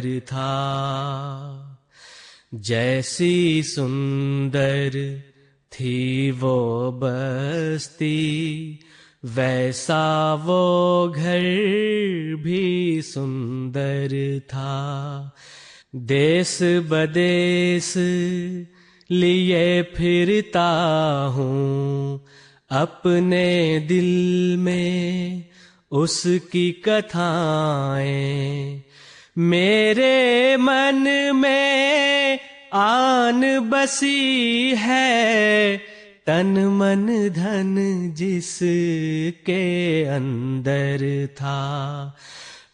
घर था, जैसी सुंदर थी वो बस्ती, वैसा वो घर भी सुंदर था। देश बदेश लिए फिरता हूँ, अपने दिल में उसकी कथाएँ मेरे मन में आन बसी है, तन मन धन जिसके अंदर था।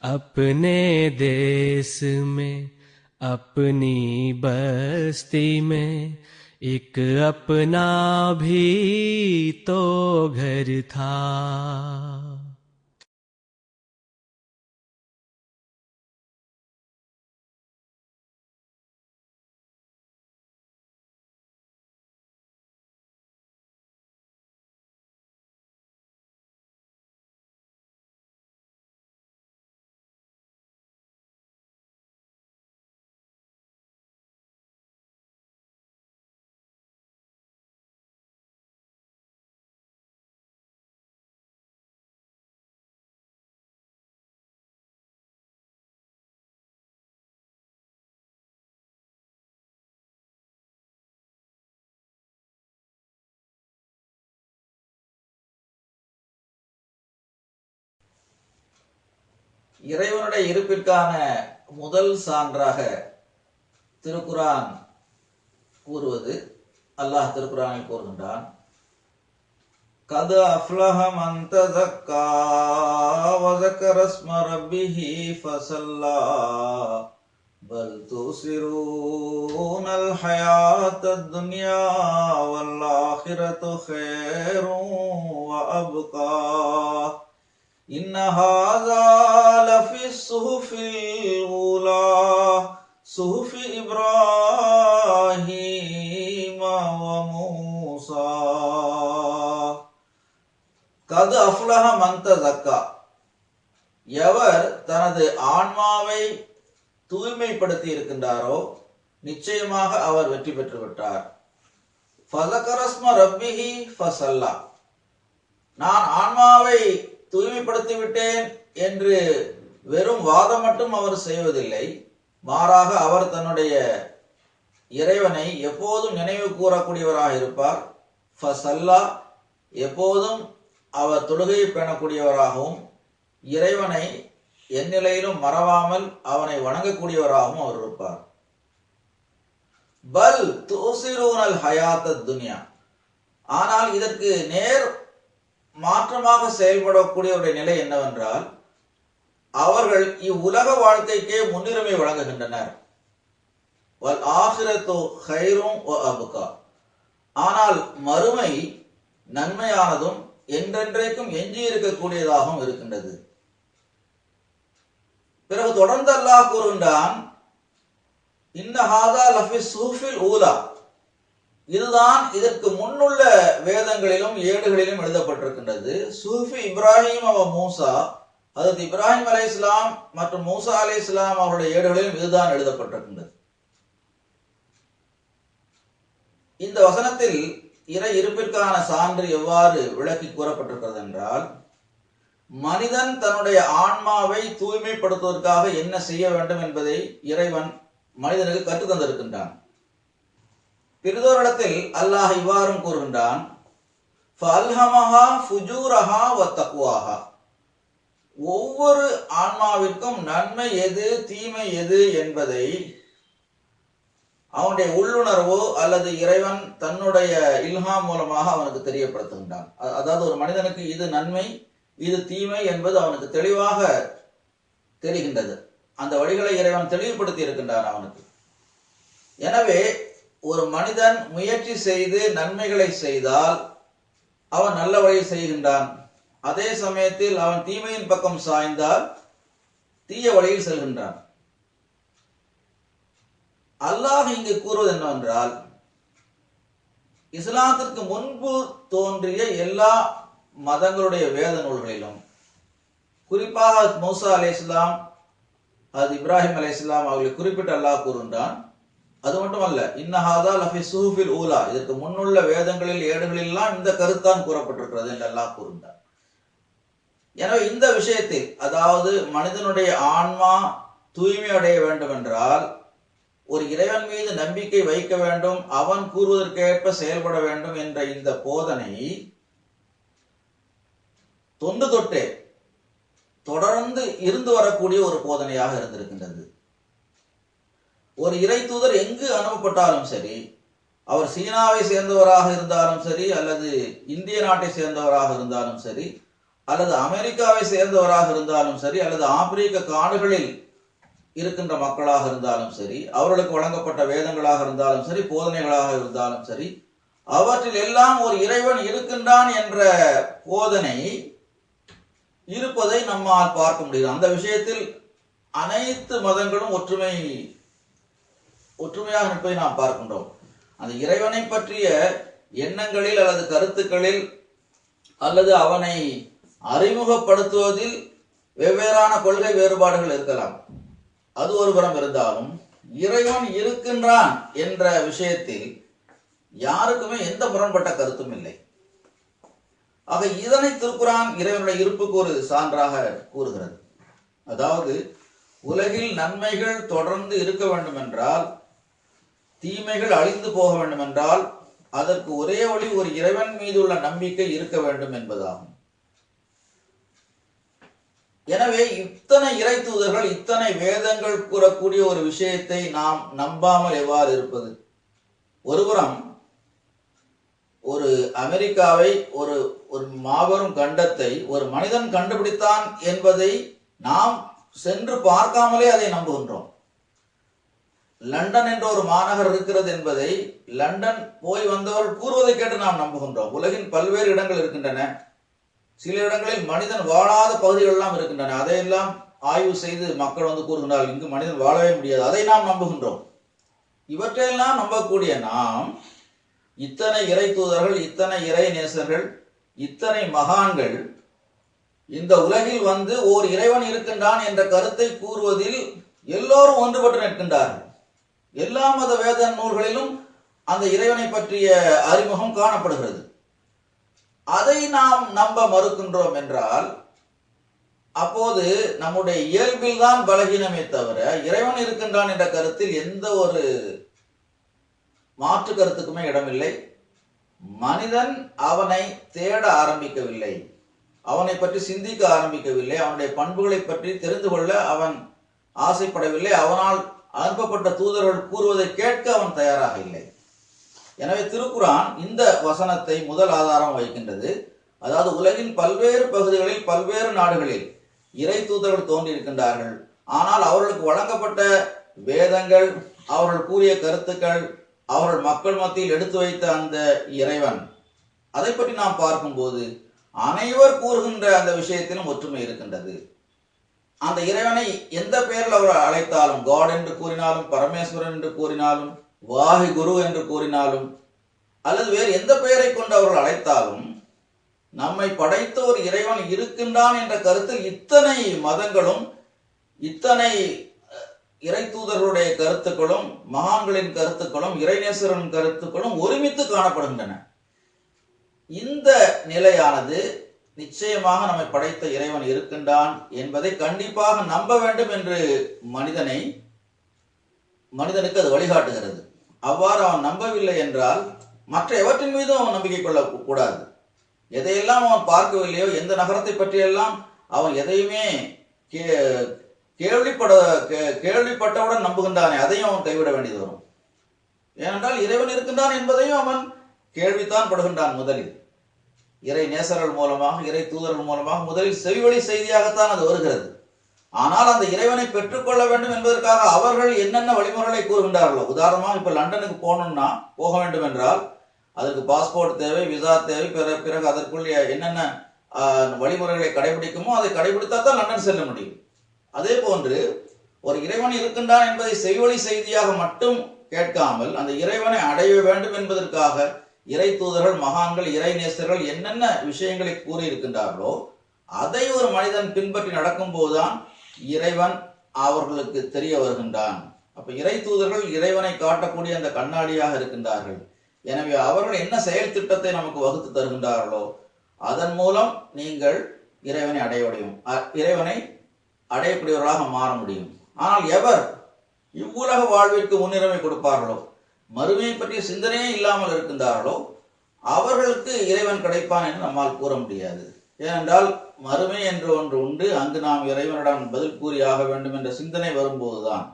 अपने देश में, अपनी बस्ती में, एक अपना भी तो घर था। இறைவனுடைய இருப்பிற்கான முதல் சான்றாக திருக்குரான் கூறுவது அல்லாஹ் திருக்குறானில் கூறுகின்றான். கது அஃப்லஹம் அந்த வதக்கரஸ்ம ரப்பிஹி ஃபசல்லா பல் தூசிரூன் அல் ஹயாத் துன்யா வல்லாஹிரத்து ஹேரும் வ அப்கா. إن هذا لفي الصحف الأولى صحف إبراهيم وموسى கது அஃப்லஹ மந்த ஜக்கா எவர் தனது ஆன்மாவை தூய்மைப்படுத்தி இருக்கின்றாரோ நிச்சயமாக அவர் வெற்றி பெற்று விட்டார் ஃபசகரஸ்ம ரப்பிஹி ஃபசல்லா நான் ஆன்மாவை தூய்மைப்படுத்தி விட்டேன் என்று வெறும் வாதம் மட்டும் அவர் செய்வதில்லை மாறாக அவர் தன்னுடைய இறைவனை எப்போதும் நினைவு கூறக்கூடியவராக இருப்பார். ஃபசல்லா எப்போதும் அவர் தொழுகையை பேணக்கூடியவராகவும் இறைவனை எந்நிலையிலும் மறவாமல் அவனை வணங்கக்கூடியவராகவும் அவர் இருப்பார். பல் தூசிரூனல் ஹயாத்த துனியா. ஆனால் இதற்கு நேர் மாற்றமாக செயல்படக்கூடியவருடைய நிலை என்னவென்றால் அவர்கள் இவ்வுலக வாழ்க்கைக்கே முன்னுரிமை வழங்குகின்றனர். ஆனால் மறுமை நன்மையானதும் என்றென்றைக்கும் எஞ்சி இருக்கக்கூடியதாகவும் இருக்கின்றது. பிறகு தொடர்ந்து அல்லாஹ் கூறுகின்றான் இன்ன ஹாதா லஃபி சூஃபில் ஊலா. இதுதான் இதற்கு முன்னுள்ள வேதங்களிலும் ஏடுகளிலும் எழுதப்பட்டிருக்கின்றது. சூஃபி இப்ராஹிம் அவ மூசா அதற்கு இப்ராஹிம் அலை இஸ்லாம் மற்றும் மூசா அலை இஸ்லாம் அவருடைய ஏடுகளிலும் இதுதான் எழுதப்பட்டிருக்கின்றது. இந்த வசனத்தில் இறை இருப்பிற்கான சான்று எவ்வாறு விளக்கி கூறப்பட்டிருக்கிறது என்றால் மனிதன் தன்னுடைய ஆன்மாவை தூய்மைப்படுத்துவதற்காக என்ன செய்ய வேண்டும் என்பதை இறைவன் மனிதனுக்கு கற்றுத்தந்திருக்கின்றான் பிரிதோரிடத்தில் அல்லாஹ் இவ்வாறும் கூறுகின்றான் ஃபல்ஹமஹா ஃபுஜூரஹா வ ஒவ்வொரு ஆன்மாவிற்கும் நன்மை எது தீமை எது என்பதை அவனுடைய உள்ளுணர்வோ அல்லது இறைவன் தன்னுடைய இல்ஹாம் மூலமாக அவனுக்கு தெரியப்படுத்துகின்றான். அதாவது ஒரு மனிதனுக்கு இது நன்மை இது தீமை என்பது அவனுக்கு தெளிவாக தெரிகின்றது. அந்த வழிகளை இறைவன் தெளிவுபடுத்தி இருக்கின்றான் அவனுக்கு. எனவே ஒரு மனிதன் முயற்சி செய்து நன்மைகளை செய்தால் அவன் நல்ல வழியில் செய்கின்றான். அதே சமயத்தில் அவன் தீமையின் பக்கம் சாய்ந்தால் தீய வழியில் செல்கின்றான். அல்லாஹ் இங்கு கூறுவது என்னவென்றால் இஸ்லாத்திற்கு முன்பு தோன்றிய எல்லா மதங்களுடைய வேத நூல்களிலும் குறிப்பாக மூசா அலை இஸ்லாம் அது இப்ராஹிம் அலைஹிஸ்ஸலாம் அவர்களை குறிப்பிட்டு அல்லாஹ் கூறுகின்றான் அது மட்டுமல்ல இன்னஹாதா லஃபி சுஹுஃபில் ஊலா. இதற்கு முன்னுள்ள வேதங்களில் ஏடுகளிலெல்லாம் இந்த கருத்தான் கூறப்பட்டிருக்கிறது என்று அல்லாஹ் கூறுகின்றான். எனவே இந்த விஷயத்தில் அதாவது மனிதனுடைய ஆன்மா தூய்மை அடைய வேண்டும் என்றால் ஒரு இறைவன் மீது நம்பிக்கை வைக்க வேண்டும் அவன் கூறுவதற்கேற்ப செயல்பட வேண்டும் என்ற இந்த போதனை தொண்டு தொட்டே தொடர்ந்து இருந்து வரக்கூடிய ஒரு போதனையாக இருந்திருக்கின்றது. ஒரு இறை தூதர் எங்கு அனுப்பப்பட்டாலும் சரி அவர் சீனாவை சேர்ந்தவராக இருந்தாலும் சரி அல்லது இந்திய நாட்டை சேர்ந்தவராக இருந்தாலும் சரி அல்லது அமெரிக்காவை சேர்ந்தவராக இருந்தாலும் சரி அல்லது ஆப்பிரிக்க காடுகளில் இருக்கின்ற மக்களாக இருந்தாலும் சரி அவர்களுக்கு வழங்கப்பட்ட வேதங்களாக இருந்தாலும் சரி போதனைகளாக இருந்தாலும் சரி அவற்றில் எல்லாம் ஒரு இறைவன் இருக்கின்றான் என்ற போதனை இருப்பதை நம்மால் பார்க்க முடியும் அந்த விஷயத்தில் அனைத்து மதங்களும் ஒற்றுமை ஒற்றுமையாக நிற்பதை நாம் பார்க்கின்றோம். அந்த இறைவனை பற்றிய எண்ணங்களில் அல்லது கருத்துக்களில் அல்லது அவனை அறிமுகப்படுத்துவதில் வெவ்வேறான கொள்கை வேறுபாடுகள் இருக்கலாம். அது ஒரு புறம் இருந்தாலும் இறைவன் இருக்கின்றான் என்ற விஷயத்தில் யாருக்குமே எந்த முரண்பட்ட கருத்தும் இல்லை. ஆக இதனை திருக்குறான் இறைவனுடைய இருப்புக்கு ஒரு சான்றாக கூறுகிறது. அதாவது உலகில் நன்மைகள் தொடர்ந்து இருக்க வேண்டும் என்றால் தீமைகள் அழிந்து போக வேண்டும் என்றால் அதற்கு ஒரே வழி ஒரு இறைவன் மீது உள்ள நம்பிக்கை இருக்க வேண்டும் என்பதாகும். எனவே இத்தனை இறை தூதர்கள் இத்தனை வேதங்கள் கூறக்கூடிய ஒரு விஷயத்தை நாம் நம்பாமல் எவ்வாறு இருப்பது? ஒருபுறம் ஒரு அமெரிக்காவை ஒரு ஒரு மாபெரும் கண்டத்தை ஒரு மனிதன் கண்டுபிடித்தான் என்பதை நாம் சென்று பார்க்காமலே அதை நம்புகின்றோம். லண்டன் என்ற ஒரு மாநகர் இருக்கிறது என்பதை லண்டன் போய் வந்தவர்கள் கூறுவதை கேட்டு நாம் நம்புகின்றோம். உலகின் பல்வேறு இடங்கள் இருக்கின்றன. சில இடங்களில் மனிதன் வாழாத பகுதிகள் எல்லாம் இருக்கின்றன. அதையெல்லாம் ஆய்வு செய்து மக்கள் வந்து கூறுகின்றால் இங்கு மனிதன் வாழவே முடியாது. அதை நாம் நம்புகின்றோம். இவற்றையெல்லாம் நம்பக்கூடிய நாம் இத்தனை இறை தூதர்கள் இத்தனை இறை நேசர்கள் இத்தனை மகான்கள் இந்த உலகில் வந்து ஓர் இறைவன் இருக்கின்றான் என்ற கருத்தை கூறுவதில் எல்லோரும் ஒன்றுபட்டு நிற்கின்றார்கள். எல்லா மத வேத நூல்களிலும் அந்த இறைவனை பற்றிய அறிமுகம் காணப்படுகிறது. அதை நாம் நம்ப மறுக்கின்றோம் என்றால் அப்போது நம்முடைய இயல்பில் தான் பலகீனமே தவிர இறைவன் இருக்கின்றான் என்ற கருத்தில் எந்த ஒரு மாற்று கருத்துக்குமே இடமில்லை. மனிதன் அவனை தேட ஆரம்பிக்கவில்லை. அவனை பற்றி சிந்திக்க ஆரம்பிக்கவில்லை. அவனுடைய பண்புகளை பற்றி தெரிந்து கொள்ள அவன் ஆசைப்படவில்லை. அவனால் அனுப்பப்பட்ட தூதர்கள் கூறுவதை கேட்க அவன் தயாராக இல்லை. எனவே திருக்குரான் இந்த வசனத்தை முதல் ஆதாரம் வைக்கின்றது அதாவது உலகின் பல்வேறு பகுதிகளில் பல்வேறு நாடுகளில் இறை தூதர்கள் தோன்றியிருக்கின்றார்கள். ஆனால் அவர்களுக்கு வழங்கப்பட்ட வேதங்கள் அவர்கள் கூறிய கருத்துக்கள் அவர்கள் மக்கள் மத்தியில் எடுத்து வைத்த அந்த இறைவன். அதை பற்றி நாம் பார்க்கும்போது அனைவர் கூறுகின்ற அந்த விஷயத்திலும் ஒற்றுமை இருக்கின்றது. அந்த இறைவனை எந்த பெயரில் அவர் அழைத்தாலும் காட் என்று கூறினாலும் பரமேஸ்வரன் என்று கூறினாலும் வாஹி குரு என்று கூறினாலும் அல்லது வேறு எந்த பெயரை கொண்டு அவர்கள் அழைத்தாலும் நம்மை படைத்த ஒரு இறைவன் இருக்கின்றான் என்ற கருத்தில் இத்தனை மதங்களும் இத்தனை இறை தூதர்களுடைய கருத்துக்களும் மகான்களின் கருத்துக்களும் இறைநேசரின் கருத்துக்களும் ஒருமித்து காணப்படுகின்றன. இந்த நிலையானது நிச்சயமாக நம்மை படைத்த இறைவன் இருக்கின்றான் என்பதை கண்டிப்பாக நம்ப வேண்டும் என்று மனிதனை மனிதனுக்கு அது வழிகாட்டுகிறது. அவ்வாறு அவன் நம்பவில்லை என்றால் மற்ற எவற்றின் மீதும் அவன் நம்பிக்கை கொள்ள கூடாது எதையெல்லாம் அவன் பார்க்கவில்லையோ எந்த நகரத்தை பற்றியெல்லாம் அவன் எதையுமே கே கேள்விப்பட கே- கேள்விப்பட்டவுடன் நம்புகின்றானே அதையும் அவன் கைவிட வேண்டியது வரும். ஏனென்றால் இறைவன் இருக்கின்றான் என்பதையும் அவன் கேள்வித்தான் படுகின்றான் முதலில். இறை நேசர்கள் மூலமாக இறை தூதர்கள் மூலமாக முதலில் செவிவழி செய்தியாகத்தான் அது வருகிறது. ஆனால் அந்த இறைவனை பெற்றுக்கொள்ள வேண்டும் என்பதற்காக அவர்கள் என்னென்ன வழிமுறைகளை கூறுகின்றார்களோ உதாரணமாக இப்ப லண்டனுக்கு போகணும்னா போக வேண்டும் என்றால் அதற்கு பாஸ்போர்ட் தேவை விசா தேவை பிற- பிறகு அதற்குள் என்னென்ன வழிமுறைகளை கடைபிடிக்குமோ அதை கடைபிடித்தா தான் லண்டன் செல்ல முடியும். அதே போன்று ஒரு இறைவன் இருக்கின்றான் என்பதை செவிவழி செய்தியாக மட்டும் கேட்காமல் அந்த இறைவனை அடைய வேண்டும் என்பதற்காக இறை தூதர்கள் மகான்கள் இறை நேசர்கள் என்னென்ன விஷயங்களை கூறியிருக்கின்றார்களோ அதை ஒரு மனிதன் பின்பற்றி நடக்கும் போதுதான் இறைவன் அவர்களுக்கு தெரிய வருகின்றான். அப்ப இறை தூதர்கள் இறைவனை காட்டக்கூடிய அந்த கண்ணாடியாக இருக்கின்றார்கள். எனவே அவர்கள் என்ன செயல் திட்டத்தை நமக்கு வகுத்து தருகின்றார்களோ அதன் மூலம் நீங்கள் இறைவனை அடைய முடியும். அ- இறைவனை அடையக்கூடியவர்களாக மாற முடியும். ஆனால் எவர் இவ்வுலக வாழ்விற்கு முன்னுரிமை கொடுப்பார்களோ? மறுமையை பற்றிய சிந்தனையே இல்லாமல் இருக்கின்றார்களோ அவர்களுக்கு இறைவன் கிடைப்பான் என்று நம்மால் கூற முடியாது. ஏனென்றால் மறுமை என்று ஒன்று உண்டு அங்கு நாம் இறைவனிடம் பதில் கூறியாக வேண்டும் என்ற சிந்தனை வரும்போதுதான்.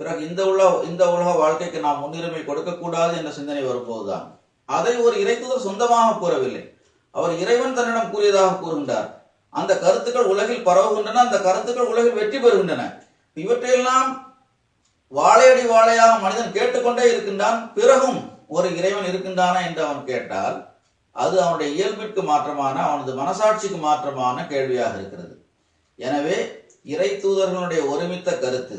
பிறகு இந்த உலக இந்த உலக வாழ்க்கைக்கு நாம் முன்னுரிமை கொடுக்கக்கூடாது என்ற சிந்தனை வரும்போதுதான். அதை ஒரு இறைத்துதர் சொந்தமாக கூறவில்லை. அவர் இறைவன் தன்னிடம் கூறியதாக கூறுகின்றார். அந்த கருத்துக்கள் உலகில் பரவுகின்றன அந்த கருத்துக்கள் உலகில் வெற்றி பெறுகின்றன. இவற்றையெல்லாம் வாழையடி வாழையாக மனிதன் கேட்டுக்கொண்டே இருக்கின்றான் பிறகும் ஒரு இறைவன் இருக்கின்றானா என்று அவன் கேட்டால் அது அவனுடைய இயல்பிற்கு மாற்றமான அவனது மனசாட்சிக்கு மாற்றமான கேள்வியாக இருக்கிறது. எனவே இறை தூதர்களுடைய ஒருமித்த கருத்து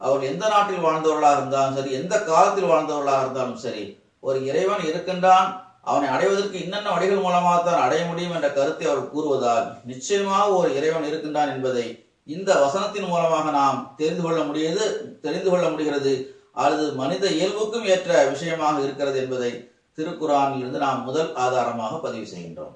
அவர் எந்த நாட்டில் வாழ்ந்தவர்களாக இருந்தாலும் சரி எந்த காலத்தில் வாழ்ந்தவர்களாக இருந்தாலும் சரி ஒரு இறைவன் இருக்கின்றான் அவனை அடைவதற்கு இன்னென்ன வழிகள் மூலமாக தான் அடைய முடியும் என்ற கருத்தை அவர் கூறுவதால் நிச்சயமாக ஒரு இறைவன் இருக்கின்றான் என்பதை இந்த வசனத்தின் மூலமாக நாம் தெரிந்து கொள்ள முடியது தெரிந்து கொள்ள முடிகிறது. அல்லது மனித இயல்புக்கும் ஏற்ற விஷயமாக இருக்கிறது என்பதை திருக்குறானிலிருந்து நாம் முதல் ஆதாரமாக பதிவு செய்கின்றோம்.